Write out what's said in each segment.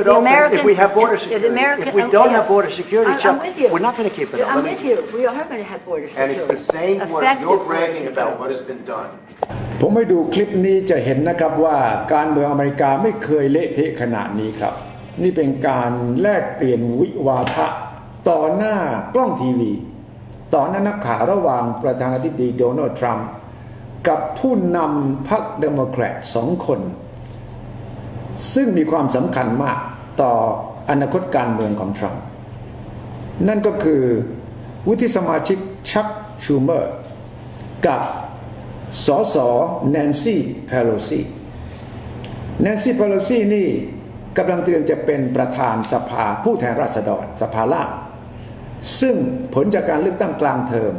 it The open if American- we have border the security. American- If we don't yeah. have border security, I'm- Chuck, I'm with you. we're not going to keep it Yeah, I'm open. with you. We are going to have border security. And it's the same what Effective you're border bragging security. about, what has been done. ผมไปดูคลิปนี้จะเห็นนะครับว่าการเมืองอเมริกาไม่เคยเละเทะขนาดนี้ครับ นี่เป็นการแลกเปลี่ยนวิวาทะต่อหน้ากล้องทีวี ต่อหน้านักข่าวระหว่างประธานาธิบดีโดนัลด์ทรัมป์กับผู้นำพรรคเดโมแครตสองคน ซึ่งมีความสำคัญมาก ต่ออนาคตการเมืองของทรัมป์นั่นก็คือวุฒิสมาชิกชักชูเมอร์ กับสสแนนซี่เพโลซีแนนซี่เพโลซีนี่กำลังเตรียมจะเป็นประธานสภาผู้แทนราษฎรสภาล่าง ซึ่งผลจากการเลือกตั้งกลางเทอม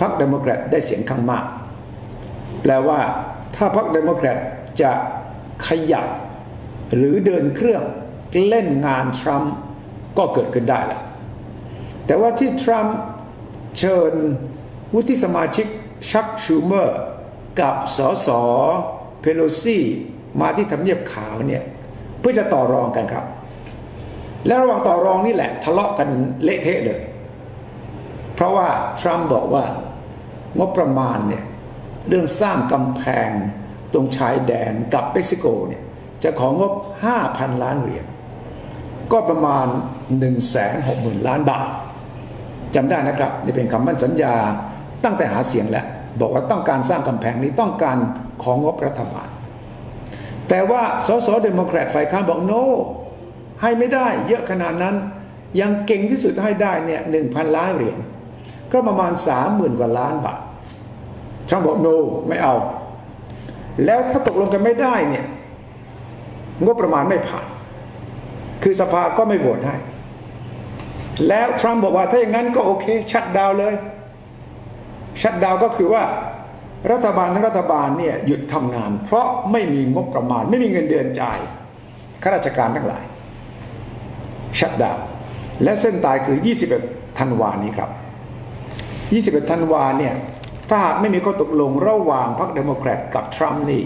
พรรคเดโมแครตได้เสียงข้างมาก แปลว่าถ้าพรรคเดโมแครตจะขยับ หรือเดินเครื่องเล่นงานทรัมป์ก็เกิดขึ้นได้แหละแต่ว่าที่ทรัมป์เชิญวุฒิสมาชิกชักชูเมอร์ กับสสเพโลซีมาที่ทำเนียบขาวเนี่ยเพื่อจะต่อรองกันครับ และระหว่างต่อรองนี่แหละ ทะเลาะกันเละเทะเลย เพราะว่าทรัมป์บอกว่างบประมาณเนี่ยเรื่องสร้างกำแพงตรงชายแดนกับเม็กซิโกเนี่ย จะของงบ 5,000 ล้านเหรียญก็ประมาณ 160,000 ล้านบาทจำได้นะครับนี่เป็นคำมั่นสัญญาตั้งแต่หาเสียงแล้วบอกว่าต้องการสร้างกำแพงนี้ต้องการของงบรัฐบาลแต่ว่าสสเดโมแครตฝ่ายค้านบอกโนให้ไม่ได้เยอะขนาดนั้น ยังเก่งที่สุดให้ได้เนี่ยหนึ่งพันล้านเหรียญก็ประมาณสามหมื่นกว่าล้านบาททรัมป์บอกโนไม่เอา แล้วถ้าตกลงกันไม่ได้เนี่ย งบประมาณไม่ผ่าน คือสภาก็ไม่โหวตให้ แล้วทรัมป์บอกว่าถ้าอย่างนั้นก็โอเค ชัดดาวเลย ชัดดาวก็คือว่ารัฐบาลทั้งรัฐบาลเนี่ยหยุดทำงาน เพราะไม่มีงบประมาณ ไม่มีเงินเดือนจ่ายข้าราชการทั้งหลาย ชัดดาวและเส้นตายคือ 21ธันวานี้ครับ 21ธันวาเนี่ยถ้าหากไม่มีข้อตกลงระหว่างพรรคเดโมแครตกับทรัมป์นี่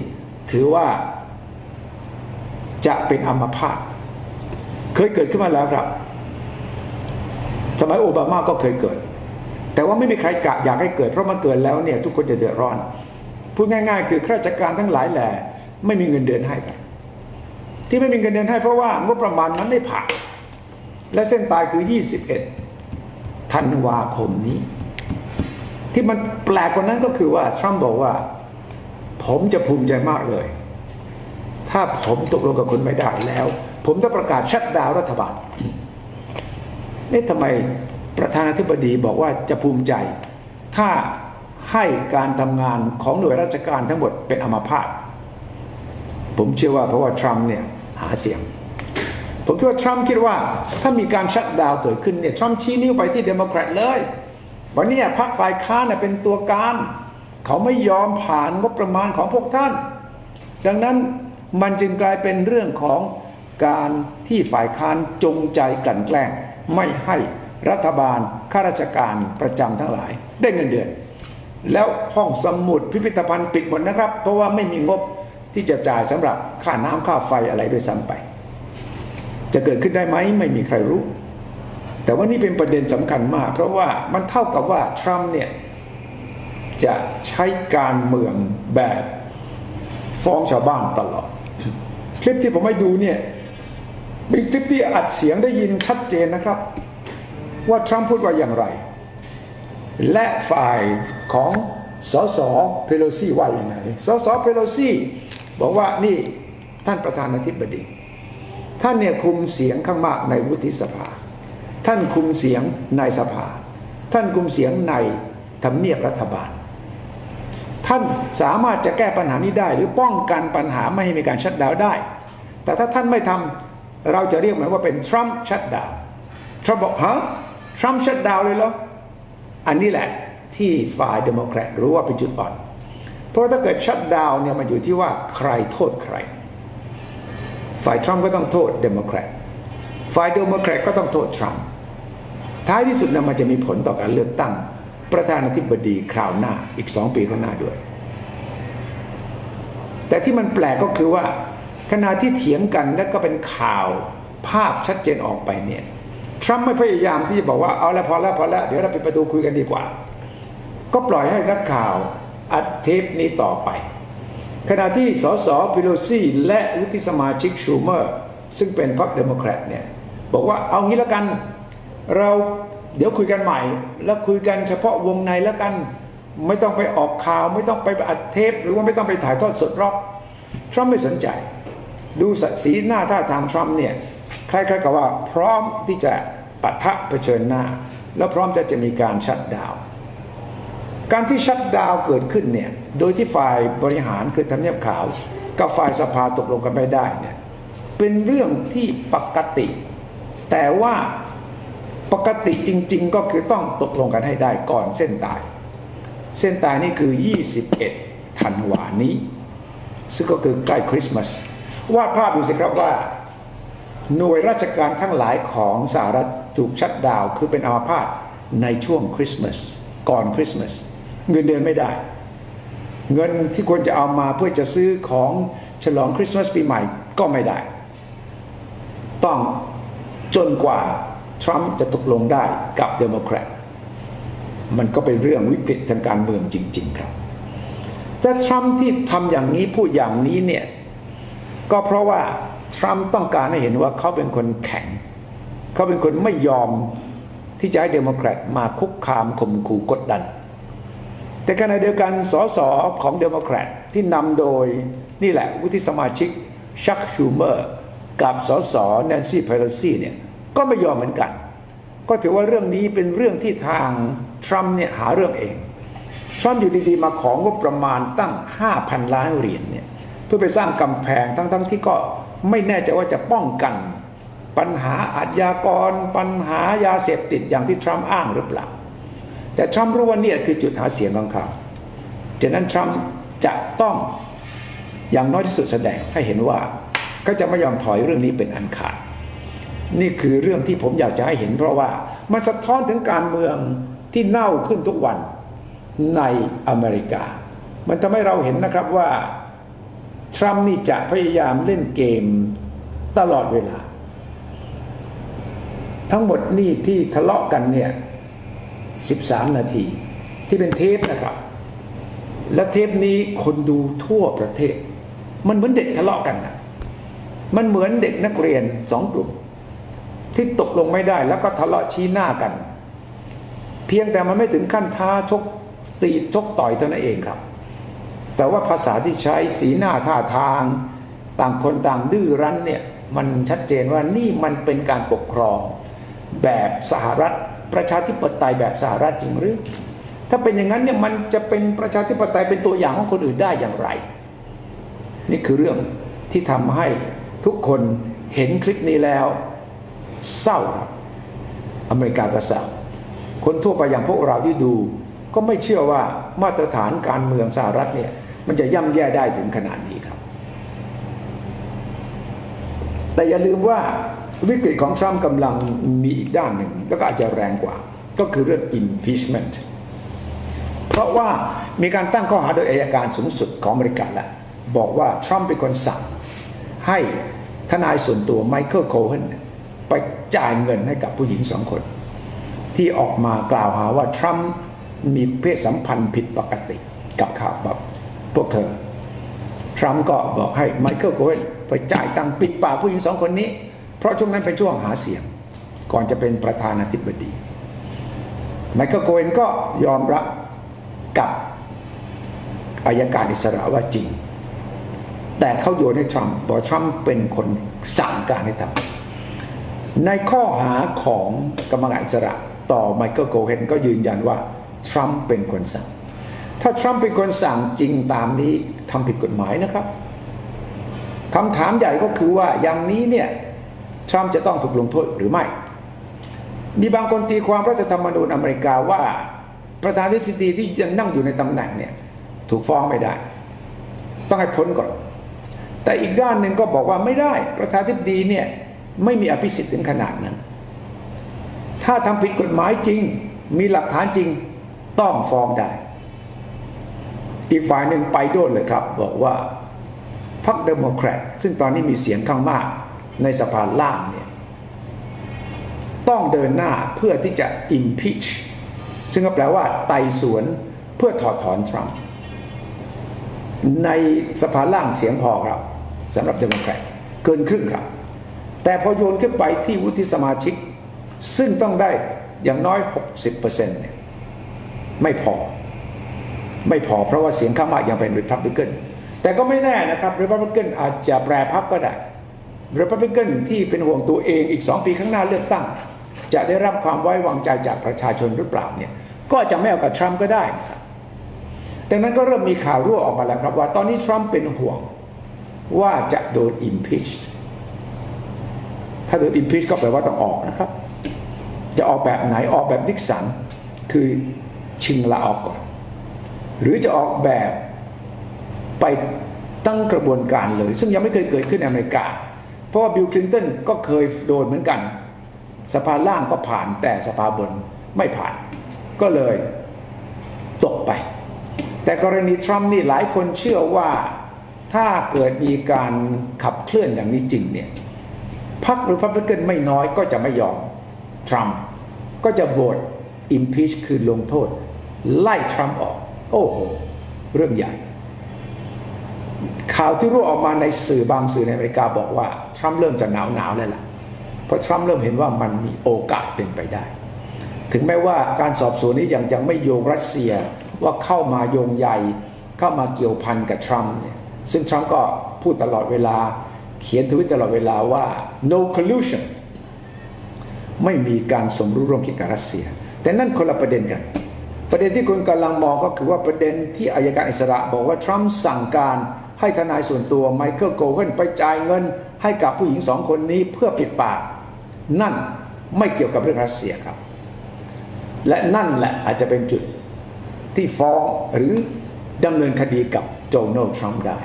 ถือว่า จะเป็นอัมพาตเคยเกิดขึ้นมาแล้วครับ สมัยโอบามาก็เคยเกิด แต่ว่าไม่มีใครกะอยากให้เกิดเพราะมันเกิดแล้วเนี่ยทุกคนจะเดือดร้อนพูดง่าย ๆ คือข้าราชการทั้งหลายแหล่ไม่มีเงินเดือนให้กันที่ไม่มีเงินเดือนให้เพราะว่างบประมาณนั้นไม่ผ่านและเส้นตายคือ 21 ธันวาคมนี้ ที่มันแปลกกว่านั้นก็คือว่าทรัมป์บอกว่า ผมจะภูมิใจมากเลย ถ้าผมตกลงกับคุณไม่ได้แล้ว ผมจะประกาศชัดดาวรัฐบาลเอ๊ะทำไมประธานาธิบดีบอกว่าจะภูมิใจ ถ้าให้การทำงานของหน่วยราชการทั้งหมดเป็นอมาพาตผมเชื่อว่าเพราะว่าทรัมป์เนี่ยหาเสียง ผมคิดว่าทรัมป์คิดว่าถ้ามีการชัดดาวเกิดขึ้นเนี่ยทรัมป์ชี้นิ้วไปที่เดโมแครตเลย วันนี้พรรคฝ่ายค้านน่ะเป็นตัวการ เขาไม่ยอมผ่านงบประมาณของพวกท่าน ดังนั้น มันจึงกลายเป็นเรื่องของการที่ฝ่ายค้านจงใจกลั่นแกล้ง ไม่ให้รัฐบาลข้าราชการประจำทั้งหลาย ได้เงินเดือน แล้วห้องสมุดพิพิธภัณฑ์ปิดหมดนะครับ เพราะว่าไม่มีงบที่จะจ่ายสำหรับค่าน้ำค่าไฟอะไรด้วยซ้ำไป จะเกิดขึ้นได้ไหมไม่มีใครรู้ แต่ว่านี่เป็นประเด็นสำคัญมาก เพราะว่ามันเท่ากับว่าทรัมป์เนี่ยจะใช้การเมืองแบบฟ้องชาวบ้านตลอด คลิปที่ผมให้ดูเนี่ยเป็นคลิปที่อัดเสียงได้ยินชัดเจนนะครับ ว่าทรัมป์พูดว่าอย่างไร และฝ่ายของสสเพโลซีว่าอย่างไรสสเพโลซีบอกว่านี่ท่านประธานาธิบดี ท่านเนี่ยคุมเสียงข้างมากในวุฒิสภา ท่านคุมเสียงในสภา ท่านคุมเสียงในทำเนียบรัฐบาล ท่านสามารถจะแก้ปัญหานี้ได้ หรือป้องกันปัญหาไม่ให้มีการชัดดาวได้ แต่ถ้าท่านไม่ทำเราจะเรียกมันว่าเป็นทรัมป์ชัดดาวทรัมป์บอกฮะทรัมป์ชัดดาวเลยเหรออันนี้แหละที่ฝ่ายเดโมแครตรู้ว่าเป็นจุดอ่อน เพราะถ้าเกิดชัดดาวเนี่ยมันอยู่ที่ว่าใครโทษใคร ฝ่ายทรัมป์ก็ต้องโทษเดโมแครตฝ่ายเดโมแครตก็ต้องโทษทรัมป์ท้ายที่สุดนะมันจะมีผลต่อการเลือกตั้ง ประธานาธิบดีคราวหน้าอีกสองปีข้างหน้าด้วย แต่ที่มันแปลกก็คือว่า ขณะที่เถียงกันและก็เป็นข่าวภาพชัดเจนออกไปเนี่ยทรัมป์ไม่พยายามที่จะบอกว่าเอาละพอล้วพอล้วเดี๋ยวเราไปประตูคุยกันดีกว่า ก็ปล่อยให้นักข่าวอัดเทปนี้ต่อไป ขณะที่สสพิโลซีและวุฒิสมาชิกชูเมอร์ ซึ่งเป็นพรรคเดโมแครตเนี่ยบอกว่าเอางี้แล้วกัน เราเดี๋ยวคุยกันใหม่ แล้วคุยกันเฉพาะวงในแล้วกันไม่ต้องไปออกข่าว ไม่ต้องไปอัดเทป หรือว่าไม่ต้องไปถ่ายทอดสดรอกทรัมป์ไม่สนใจ ดูสัสีหน้าท่าทางทรัมป์เนี่ยคล้ายๆกับว่าพร้อมที่จะปะทะเผชิญหน้า แล้วพร้อมจะจะมีการชัดดาวการที่ชัดดาวเกิดขึ้นเนี่ยโดยที่ฝ่ายบริหารคือทำเนียบขาว กับฝ่ายสภาตกลงกันไม่ได้เนี่ยเป็นเรื่องที่ปกติ แต่ว่าปกติจริง ๆ ก็คือต้องตกลงกันให้ได้ก่อนเส้นตาย เส้นตายนี่คือ 21 ธันวานี้ ซึ่งก็คือใกล้คริสต์มาส วาดภาพดูสิครับว่า หน่วยราชการทั้งหลายของสหรัฐถูกชัดดาวคือเป็นอาพาตในช่วงคริสต์มาสก่อนคริสต์มาสเงินเดือนไม่ได้ เงินที่ควรจะเอามาเพื่อจะซื้อของฉลองคริสต์มาสปีใหม่ก็ไม่ได้ ต้องจนกว่าทรัมป์จะตกลงได้กับเดโมแครตมันก็เป็นเรื่องวิกฤตทางการเมืองจริง ๆ ครับ แต่ทรัมป์ที่ทำอย่างนี้พูดอย่างนี้เนี่ย ก็เพราะว่าทรัมป์ต้องการให้เห็นว่าเขาเป็นคนแข็ง เขาเป็นคนไม่ยอมที่จะให้เดโมแครตมาคุกคามข่มขู่กดดัน แต่ขณะเดียวกันสสของเดโมแครตที่นำโดยนี่แหละวุฒิสมาชิกชักชูเมอร์ กับสสแนนซี่เพโลซีเนี่ยก็ไม่ยอมเหมือนกัน ก็ถือว่าเรื่องนี้เป็นเรื่องที่ทางทรัมป์เนี่ยหาเรื่องเองทรัมป์อยู่ดีๆมาของงบประมาณตั้ง 5,000 ล้านเหรียญเนี่ย เพื่อไปสร้างกำแพงทั้งๆที่ก็ไม่แน่ใจว่าจะป้องกัน ปัญหาอาชญากร ปัญหายาเสพติดอย่างที่ทรัมป์อ้างหรือเปล่า แต่ทรัมป์รู้ว่านี่คือจุดหาเสียงของเขาฉะนั้นทรัมป์จะต้องอย่างน้อยที่สุดแสดงให้เห็นว่าก็จะไม่ยอมถอยเรื่องนี้เป็นอันขาด นี่คือเรื่องที่ผมอยากจะให้เห็น เพราะว่ามันสะท้อนถึงการเมืองที่เน่าขึ้นทุกวันในอเมริกา มันทำให้เราเห็นนะครับว่า ทรัมป์นี่จะพยายามเล่นเกมตลอดเวลา ทั้งหมดนี่ที่ทะเลาะกันเนี่ย 13 นาที ที่เป็นเทปนะครับ และเทปนี้คนดูทั่วประเทศ มันเหมือนเด็กทะเลาะกันนะมันเหมือนเด็กนักเรียนสองกลุ่ม ที่ตกลงไม่ได้แล้วก็ทะเลาะชี้หน้ากัน เพียงแต่มันไม่ถึงขั้นท้าชกตีชกต่อยเท่านั้นเองครับ แต่ว่าภาษาที่ใช้สีหน้าท่าทาง ต่างคนต่างดื้อรั้นเนี่ยมันชัดเจนว่านี่มันเป็นการปกครอง แบบสหรัฐประชาธิปไตยแบบสหรัฐจริงหรือ ถ้าเป็นอย่างนั้นเนี่ยมันจะเป็นประชาธิปไตยเป็นตัวอย่างของคนอื่นได้อย่างไร นี่คือเรื่องที่ทำให้ทุกคนเห็นคลิปนี้แล้ว เศร้าครับอเมริกาก็เศร้าคนทั่วไปอย่างพวกเราที่ดู ก็ไม่เชื่อว่ามาตรฐานการเมืองสหรัฐเนี่ย มันจะย่ำแย่ได้ถึงขนาดนี้ครับ แต่อย่าลืมว่าวิกฤตของทรัมป์กำลังมีอีกด้านหนึ่งแล้วก็อาจจะแรงกว่า ก็คือเรื่อง impeachment เพราะว่ามีการตั้งข้อหาโดยอายการสูงสุดของอเมริกาแล้วบอกว่าทรัมป์เป็นคนสั่งให้ทนายส่วนตัวไมเคิลโคเฮนไปจ่ายเงินให้กับผู้หญิงสองคน ที่ออกมากล่าวหาว่าทรัมป์มีเพศสัมพันธ์ผิดปกติกับข่าวแบบ พวกเธอ ทรัมป์ก็บอกให้ไมเคิลโคเฮนไปจ่ายตังค์ปิดปากผู้หญิงสองคนนี้ เพราะช่วงนั้นเป็นช่วงหาเสียง ก่อนจะเป็นประธานาธิบดี ไมเคิลโคเฮนก็ยอมรับกับอายการอิสระว่าจริง แต่เขาโยนให้ทรัมป์บอกทรัมป์เป็นคนสั่งการให้ทำในข้อหาของกรรมการอิสระต่อไมเคิลโคเฮนก็ยืนยันว่าทรัมป์เป็นคนสั่ง ถ้าทรัมป์เป็นคนสั่งจริงตามนี้ทำผิดกฎหมายนะครับคำถามใหญ่ก็คือว่าอย่างนี้เนี่ยทรัมป์จะต้องถูกลงโทษหรือไม่ มีบางคนตีความรัฐธรรมนูญอเมริกาว่า ประธานาธิบดีที่ยังนั่งอยู่ในตำแหน่งเนี่ยถูกฟ้องไม่ได้ ต้องให้พ้นก่อน แต่อีกด้านหนึ่งก็บอกว่าไม่ได้ประธานาธิบดีเนี่ยไม่มีอภิสิทธิ์ถึงขนาดนั้น ถ้าทำผิดกฎหมายจริง มีหลักฐานจริงต้องฟ้องได้ อีกฝ่ายหนึ่งไปโดนเลยครับ บอกว่าพรรคเดโมแครตซึ่งตอนนี้มีเสียงข้างมากในสภาล่างเนี่ยต้องเดินหน้าเพื่อที่จะ impeach ซึ่งก็แปลว่าไต่สวนเพื่อถอดถอนทรัมป์ในสภาล่างเสียงพอครับสำหรับเดโมแครตเกินครึ่งครับ แต่พอโยนขึ้นไปที่วุฒิสมาชิก ซึ่งต้องได้อย่างน้อย 60%เนี่ยไม่พอ ไม่พอเพราะว่าเสียงข้างมากยังเป็น Republican แต่ก็ไม่แน่นะครับ Republican อาจจะแปรพักก็ได้ Republican ที่เป็นห่วงตัวเองอีก 2 ปีข้างหน้าเลือกตั้ง จะได้รับความไว้วางใจจากประชาชนหรือเปล่าเนี่ยก็อาจจะไม่เอากับทรัมป์ก็ได้นะครับดังนั้นก็เริ่มมีข่าวรั่วออกมาแล้วครับว่าตอนนี้ทรัมป์เป็นห่วงว่าจะโดน impeached ถ้าโดน impeach ก็แปลว่าต้องออกนะครับ จะออกแบบไหนออกแบบดิกสันคือชิงลาออกก่อน หรือจะออกแบบไปตั้งกระบวนการเลย ซึ่งยังไม่เคยเกิดขึ้นในอเมริกา เพราะว่าบิลคลินตันก็เคยโดนเหมือนกัน สภาล่างก็ผ่านแต่สภาบนไม่ผ่าน ก็เลยตกไป แต่กรณีทรัมป์นี่หลายคนเชื่อว่าถ้าเกิดมีการขับเคลื่อนอย่างนี้จริงเนี่ยพรรครีพับลิกันไม่น้อยก็จะไม่ยอมทรัมป์ก็จะโหวต impeach คือลงโทษ ไล่ทรัมป์ออก โอ้โห เรื่องใหญ่ ข่าวที่รั่วออกมาในสื่อบางสื่อในอเมริกาบอกว่า ทรัมป์เริ่มจะหนาวหนาวแล้วล่ะ เพราะทรัมป์เริ่มเห็นว่ามันมีโอกาสเป็นไปได้ ถึงแม้ว่าการสอบสวนนี้ยังยังไม่โยงรัสเซียว่าเข้ามาโยงใยเข้ามาเกี่ยวพันกับทรัมป์เนี่ยซึ่งทรัมป์ก็พูดตลอดเวลา เขียนทวิตตลอดเวลาว่า no collusion ไม่มีการสมรู้ร่วมคิดกับรัสเซีย แต่นั่นคนละประเด็นกัน ประเด็นที่คนกำลังมองก็คือว่าประเด็นที่อายการอิสระบอกว่าทรัมป์สั่งการให้ทนายส่วนตัวไมเคิลโกเฮนไปจ่ายเงิน ให้กับผู้หญิงสองคนนี้เพื่อปิดปาก นั่นไม่เกี่ยวกับเรื่องรัสเซียครับ และนั่นแหละอาจจะเป็นจุดที่ฟ้องหรือดำเนินคดีกับโดนัลด์ทรัมป์ได้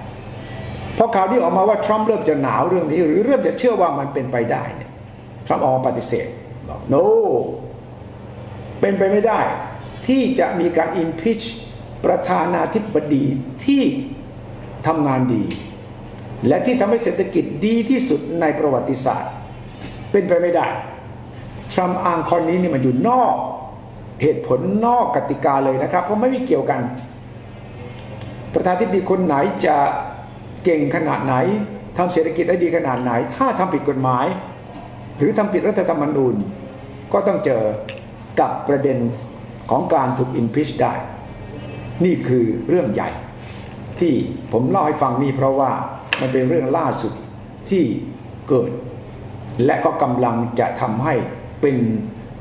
เพราะข่าวนี้ออกมาว่าทรัมป์เริ่มจะหนาวเรื่องนี้ หรือเริ่มจะเชื่อว่ามันเป็นไปได้เนี่ยทรัมป์ออกมาปฏิเสธบอก no เป็นไปไม่ได้ ที่จะมีการ impeach ประธานาธิบดีที่ทำงานดี และที่ทำให้เศรษฐกิจดีที่สุดในประวัติศาสตร์ เป็นไปไม่ได้ ทรัมป์อ้างข้อนี้นี่มันอยู่นอกเหตุผลนอกกติกาเลยนะครับ เพราะไม่มีเกี่ยวกัน ประธานาธิบดีคนไหนจะเก่งขนาดไหนทำเศรษฐกิจได้ดีขนาดไหน ถ้าทำผิดกฎหมาย หรือทำผิดรัฐธรรมนูญ ก็ต้องเจอกับประเด็น ของการถูก impeach ได้ นี่คือเรื่องใหญ่ ที่ผมเล่าให้ฟังนี่เพราะว่ามันเป็นเรื่องล่าสุดที่เกิด และก็กำลังจะทำให้เป็น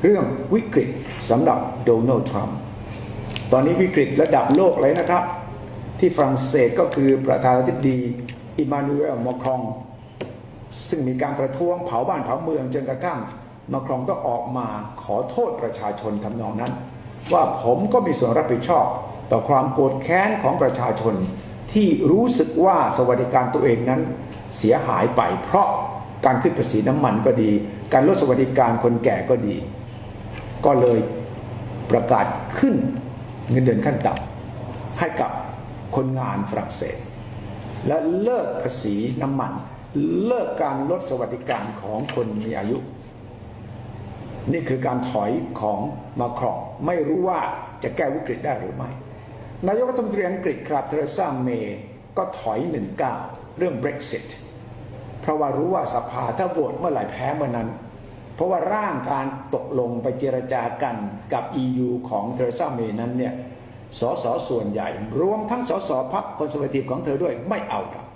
เรื่องวิกฤตสำหรับโดนัลด์ทรัมป์ตอนนี้วิกฤตระดับโลกเลยนะครับ ที่ฝรั่งเศสก็คือประธานาธิบดีอิมานูเอลมาครอง ซึ่งมีการประท้วงเผาบ้านเผาเมืองจนกระทั่งมาครองก็ออกมาขอโทษประชาชนทำนองนั้น ว่าผมก็มีส่วนรับผิดชอบ ต่อความโกรธแค้นของประชาชน ที่รู้สึกว่าสวัสดิการตัวเองนั้นเสียหายไป เพราะการขึ้นภาษีน้ำมันก็ดี การลดสวัสดิการคนแก่ก็ดี ก็เลยประกาศขึ้นเงินเดือนขั้นต่ำให้กับคนงานฝรั่งเศส และเลิกภาษีน้ำมัน เลิกการลดสวัสดิการของคนมีอายุ นี่คือการถอยของมาครองไม่รู้ว่าจะแก้วิกฤตได้หรือไม่ นายกรัฐมนตรีอังกฤษครับเทเรซาเมย์ก็ถอยหนึ่งก้าวเรื่อง Brexit เพราะว่ารู้ว่าสภาถ้าโหวตเมื่อไหร่แพ้เมื่อนั้น เพราะว่าร่างการตกลงไปเจรจากันกับ EU ของเทเรซาเมย์นั้นเนี่ยสสส่วนใหญ่ รวมทั้งสสพรรคคอนเซอร์เวทีฟของเธอด้วยไม่เอาครับ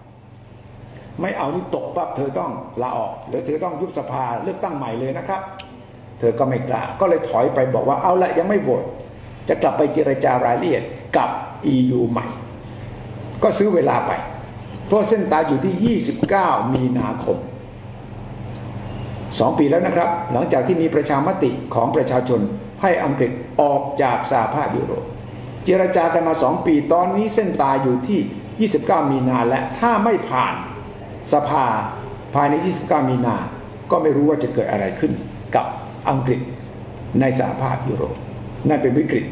ไม่เอานี่ตกปั๊บเธอต้องลาออก หรือเธอต้องยุบสภาเลือกตั้งใหม่เลยนะครับ ธอก็ไม่กล้า ก็เลยถอยไปบอกว่าเอาละยังไม่โหวตจะกลับไปเจรจารายละเอียดกับ EU ใหม่ ก็ซื้อเวลาไปเพราะเส้นตายอยู่ที่ 29 มีนาคม 2 ปีแล้วนะครับ หลังจากที่มีประชามติของประชาชนให้อังกฤษออกจากสหภาพยุโรป เจรจากันมา 2 ปีตอนนี้เส้นตายอยู่ที่ 29 มีนาและถ้าไม่ผ่านสภาภายใน 29 มีนา ก็ไม่รู้ว่าจะเกิดอะไรขึ้นกับ อังกฤษในสหภาพยุโรปนั่นเป็นวิกฤต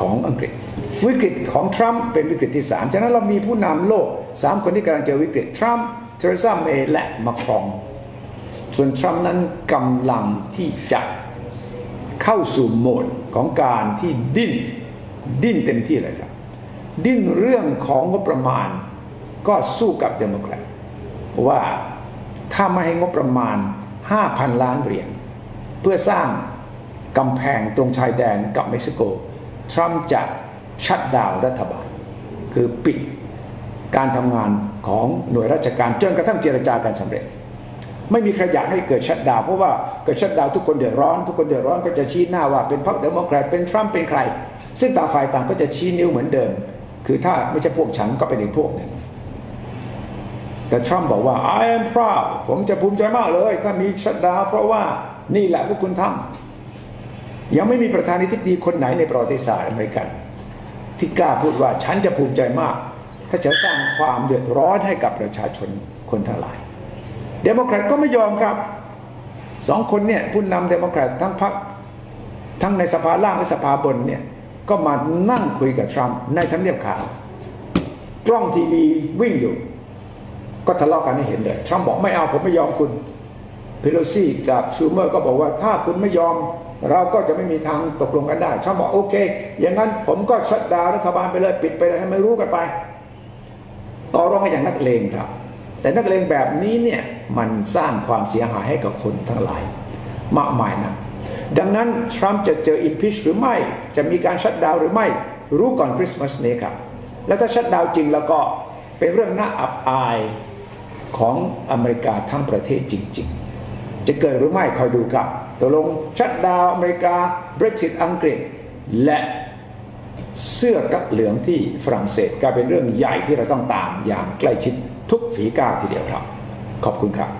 ของอังกฤษ วิกฤตของทรัมป์เป็นวิกฤตที่สามฉะนั้นเรามีผู้นำโลกสามคนที่กำลังเจอวิกฤตทรัมป์เทเรซาเมย์และมาครอง ส่วนทรัมป์นั้นกำลังที่จะเข้าสู่โหมดของการที่ดิ้น ดิ้นเต็มที่เลยครับ ดิ้นเรื่องของงบประมาณก็สู้กับเดโมแครตว่าถ้าไม่ให้งบประมาณ 5,000 ล้านเหรียญ เพื่อสร้างกำแพงตรงชายแดนกับเม็กซิโก ทรัมป์จะชัดดาวรัฐบาล คือปิดการทำงานของหน่วยราชการจนกระทั่งเจรจากันสำเร็จ ไม่มีใครอยากให้เกิดชัดดาวเพราะว่าเกิดชัดดาวทุกคนเดือดร้อน ทุกคนเดือดร้อนก็จะชี้หน้าว่าเป็นพรรคเดโมแครตเป็นทรัมป์เป็นใคร ซึ่งต่างฝ่ายต่างก็จะชี้นิ้วเหมือนเดิม คือถ้าไม่ใช่พวกฉันก็เป็นอีกพวกหนึ่งแต่ทรัมป์บอกว่า I am proud ผมจะภูมิใจมากเลย ถ้ามีชัดดาวเพราะว่า นี่แหละพวกคุณทำยังไม่มีประธานาธิบดีคนไหนในประวัติศาสตร์อเมริกัน ที่กล้าพูดว่าฉันจะภูมิใจมาก ถ้าจะสร้างความเดือดร้อนให้กับประชาชนคนทั้งหลาย เดโมแครตก็ไม่ยอมครับสองคนเนี่ยผู้นำเดโมแครตทั้งพรรคทั้งในสภาล่างและสภาบนเนี่ยก็มานั่งคุยกับทรัมป์ในทำเนียบขาว กล้องทีวีวิ่งอยู่ ก็ทะเลาะกันให้เห็นเลยทรัมป์บอกไม่เอาผมไม่ยอมคุณ เพโลซี่กับชูเมอร์ก็บอกว่าถ้าคุณไม่ยอม เราก็จะไม่มีทางตกลงกันได้ทรัมป์บอกโอเค อย่างนั้นผมก็ชัดดาวรัฐบาลไปเลยปิดไปเลยให้ไม่รู้กันไป ต่อรองกันอย่างนักเลงครับ แต่นักเลงแบบนี้เนี่ยมันสร้างความเสียหายให้กับคนทั้งหลาย มากมายนะดังนั้นทรัมป์จะเจออิมพิชหรือไม่ จะมีการชัดดาวหรือไม่รู้ก่อนคริสต์มาสนี้ครับ แล้วถ้าชัดดาวจริงแล้วก็เป็นเรื่องน่าอับอายของอเมริกาทั้งประเทศจริง ๆ จะเกิดหรือไม่คอยดูครับตกลงชัดดาวอเมริกา Brexit อังกฤษ และเสื้อกั๊กเหลืองที่ฝรั่งเศสกลายเป็นเรื่องใหญ่ที่เราต้องตามอย่างใกล้ชิดทุกฝีก้าวทีเดียวครับ ขอบคุณครับ